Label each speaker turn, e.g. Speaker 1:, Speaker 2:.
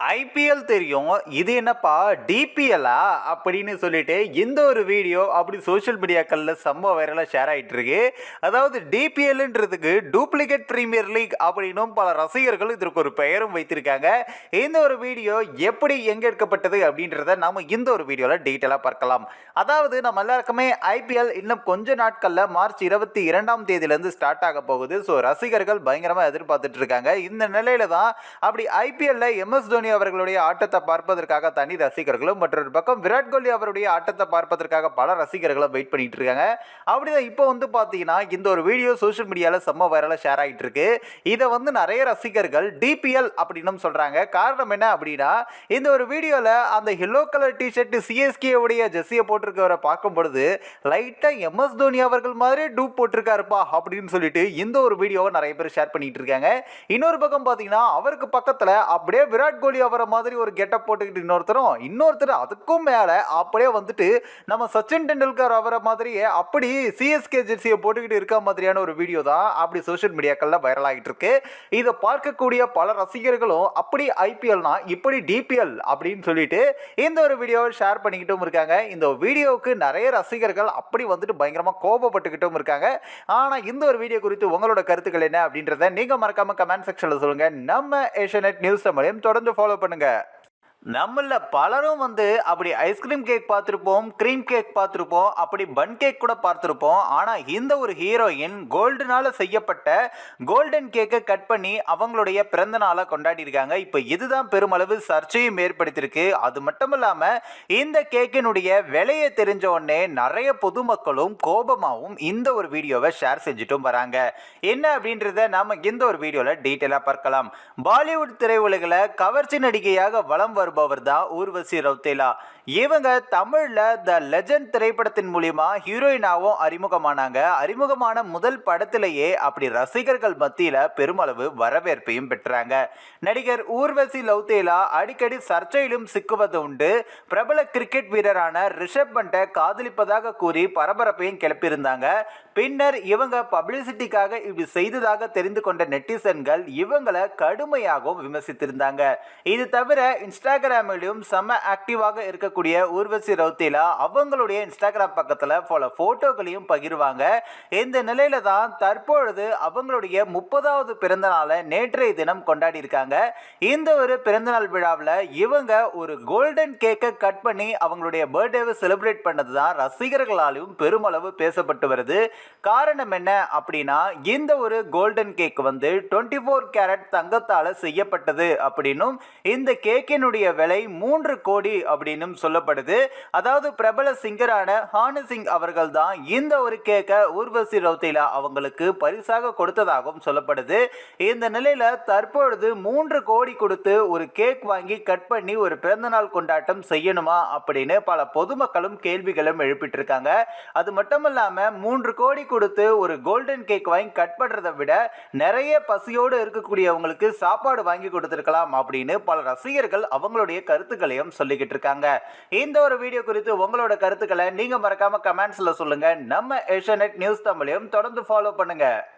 Speaker 1: IPL தெரியும். இது என்னப்பா டிபிஎல்லா அப்படின்னு சொல்லிட்டு இந்த ஒரு வீடியோ அப்படி சோஷியல் மீடியாக்களில் செம்ம வைரலாக ஷேர் ஆகிட்டு இருக்கு அதாவது டிபிஎல்ன்றதுக்கு டூப்ளிகேட் பிரீமியர் லீக் அப்படின்னும் பல ரசிகர்கள் இதற்கு ஒரு பெயரும் வைத்திருக்காங்க. இந்த ஒரு வீடியோ எப்படி எங்கே எடுக்கப்பட்டது அப்படின்றத நாம் இந்த ஒரு வீடியோவில் டீட்டெயிலாக பார்க்கலாம். அதாவது நம்ம எல்லாருக்குமே ஐபிஎல் இன்னும் கொஞ்ச நாட்களில் மார்ச் இருபத்தி இரண்டாம் தேதியிலேருந்து ஸ்டார்ட் ஆக போகுது. ஸோ ரசிகர்கள் பயங்கரமாக எதிர்பார்த்துட்டு இருக்காங்க. இந்த நிலையில தான் அப்படி ஐபிஎல்ல எம்எஸ் தோனி அவர்களுடைய ஆட்டத்தை பார்ப்பதற்காக தனி ரசிகர்களும் மற்றொரு பக்கம் விராட் கோலி அவருடைய ஆட்டத்தை பார்ப்பதற்காக பல ரசிகர்களும் வெயிட் பண்ணிட்டு இருக்காங்க. அப்படிதான் இப்போ வந்து பார்த்தீங்கன்னா இந்த ஒரு வீடியோ சோஷியல் மீடியாவில் செம்ம வைரலாக ஷேர் ஆகிட்டு இருக்கு. இதை வந்து நிறைய ரசிகர்கள் டிபிஎல் அப்படின்னு சொல்றாங்க. காரணம் என்ன அப்படின்னா இந்த ஒரு வீடியோவில் அந்த எல்லோ கலர் டிஷர்ட் சிஎஸ்கே உடைய ஜெர்சியை போட்டிருக்கவரை பார்க்கும் பொழுது லைட்டாக எம்எஸ் தோனி அவர்கள் மாதிரி டூப் போட்டிருக்காருப்பா அப்படின்னு சொல்லிட்டு இந்த ஒரு வீடியோவை நிறைய பேர் ஷேர் பண்ணிட்டு இருக்காங்க. இன்னொரு பக்கம் பார்த்தீங்கன்னா அவருக்கு பக்கத்தில் அப்படியே விராட் கோலி அவரை மாதிரி ஒரு கெட்டப் போட்டுக்கிட்டு இன்னொருத்தரும் இன்னொருத்தர் அதுக்கும் மேலே அப்படியே வந்துட்டு நம்ம சச்சின் டெண்டுல்கர் அவரை மாதிரியே அப்படி சிஎஸ்கே ஜெர்சியை போட்டுக்கிட்டு இருக்க மாதிரியான ஒரு வீடியோ தான் அப்படி சோஷியல் மீடியாக்களில் வைரல் ஆகிட்டு இருக்கு. இதை பார்க்கக்கூடிய பல ரசிகர்களும் அப்படி ஐபிஎல்னா இப்படி டிபிஎல் அப்படின்னு சொல்லிட்டு இந்த ஒரு வீடியோவை ஷேர் பண்ணிக்கிட்டும் இருக்காங்க. இந்த வீடியோவுக்கு நிறைய ரசிகர்கள் அப்படி வந்துட்டு பயங்கரமாக கோபப்பட்டுக்கிட்டும் இருக்காங்க. ஆனால் இந்த ஒரு வீடியோ குறித்து உங்களோட கருத்துக்கள் என்ன அப்படின்றத நீங்கள் மறக்காம கமெண்ட் செக்ஷனில் சொல்லுங்கள் நம்ம ஏஷியநெட் நியூஸ் தமிழையும் தொடர்ந்து ஃபாலோ பண்ணுங்க. நம்மள பலரும் வந்து அப்படி ஐஸ்கிரீம் கேக் பார்த்துருப்போம் க்ரீம் கேக் பார்த்துருப்போம் அப்படி பன் கேக் கூட பார்த்துருப்போம். ஆனால் இந்த ஒரு ஹீரோயின் கோல்டுனால் செய்யப்பட்ட கோல்டன் கேக்கை கட் பண்ணி அவங்களுடைய பிறந்த நாளை கொண்டாடியிருக்காங்க. இப்போ இதுதான் பெருமளவு சர்ச்சையும் ஏற்படுத்தியிருக்கு. அது மட்டும் இல்லாமல் இந்த கேக்கினுடைய விலையை தெரிஞ்ச உடனே நிறைய பொதுமக்களும் கோபமாகவும் இந்த ஒரு வீடியோவை ஷேர் செஞ்சுட்டும் வராங்க. என்ன அப்படின்றத நாம் இந்த ஒரு வீடியோவில் டீட்டெயிலாக பார்க்கலாம். பாலிவுட் திரையுலகில் கவர்ச்சி நடிகையாக வலம் வருபவர் தான் ஊர்வசி ரவுத்தேலா இவங்க தமிழில் த லெஜண்ட் திரைப்படத்தின் மூலியமா ஹீரோயினாவும் அறிமுகமானாங்க. அறிமுகமான முதல் படத்திலேயே அப்படி ரசிகர்கள் மத்தியில் பெருமளவு வரவேற்பையும் பெற்றாங்க. நடிகர் ஊர்வசி லவ்தேலா அடிக்கடி சர்ச்சையிலும் சிக்குவது உண்டு. பிரபல கிரிக்கெட் வீரரான ரிஷப் பண்டை காதலிப்பதாக கூறி பரபரப்பையும் கிளப்பியிருந்தாங்க. பின்னர் இவங்க பப்ளிசிட்டிக்காக இப்படி செய்ததாக தெரிந்து கொண்ட நெட்டிசன்கள் இவங்களை கடுமையாகவும் விமர்சித்திருந்தாங்க. இது தவிர இன்ஸ்டா இன்ஸ்டாகிராமிலும் செம்ம ஆக்டிவாக இருக்கக்கூடிய ஊர்வசி ரவுத்திலா அவங்களுடைய இன்ஸ்டாகிராம் பக்கத்தில் பல ஃபோட்டோக்களையும் பகிர்வாங்க. இந்த நிலையில தான் தற்பொழுது அவங்களுடைய முப்பதாவது பிறந்த நாளை நேற்றைய தினம் கொண்டாடி இருக்காங்க. இந்த ஒரு பிறந்தநாள் விழாவில் இவங்க ஒரு கோல்டன் கேக்கை கட் பண்ணி அவங்களுடைய பர்த்டேவை செலிப்ரேட் பண்ணது தான் ரசிகர்களாலும் பெருமளவு பேசப்பட்டு வருது. காரணம் என்ன அப்படின்னா இந்த ஒரு கோல்டன் கேக் வந்து டுவெண்ட்டி ஃபோர் கேரட் தங்கத்தால் செய்யப்பட்டது அப்படின்னும் இந்த கேக்கினுடைய விலை மூன்று கோடி அப்படின்னும் சொல்லப்படுது. அதாவது பிரபல சிங்கரான ஹானு சிங் அவர்கள் தான் இந்த ஒரு கேக்கை ஊர்வசி ரவுத்திலா அவங்களுக்கு பரிசாக கொடுத்ததாகவும் சொல்லப்படுது. இந்த நிலையில தற்பொழுது மூன்று கோடி கொடுத்து ஒரு கேக் வாங்கி கட் பண்ணி ஒரு பிறந்தநாள் கொண்டாட்டம் செய்யணுமா அப்படின்னு பல பொதுமக்களும் கேள்விகளும் எழுப்பிட்டு இருக்காங்க அது மட்டும் இல்லாம மூன்று கோடி கொடுத்து ஒரு கோல்டன் கேக் வாங்கி கட் பண்றதை விட நிறைய பசியோடு இருக்கக்கூடியவங்களுக்கு சாப்பாடு வாங்கி கொடுத்துருக்கலாம் அப்படின்னு பல ரசிகர்கள் அவங்க உங்களுடைய கருத்துக்களையும் சொல்லிக்கிட்டு இருக்காங்க. இந்த ஒரு வீடியோ குறித்து உங்களோட கருத்துக்களை நீங்க மறக்காம கமெண்ட்ஸ்ல சொல்லுங்க. நம்ம ஏஷியநெட் நியூஸ் தமிழையும் தொடர்ந்து ஃபாலோ பண்ணுங்க.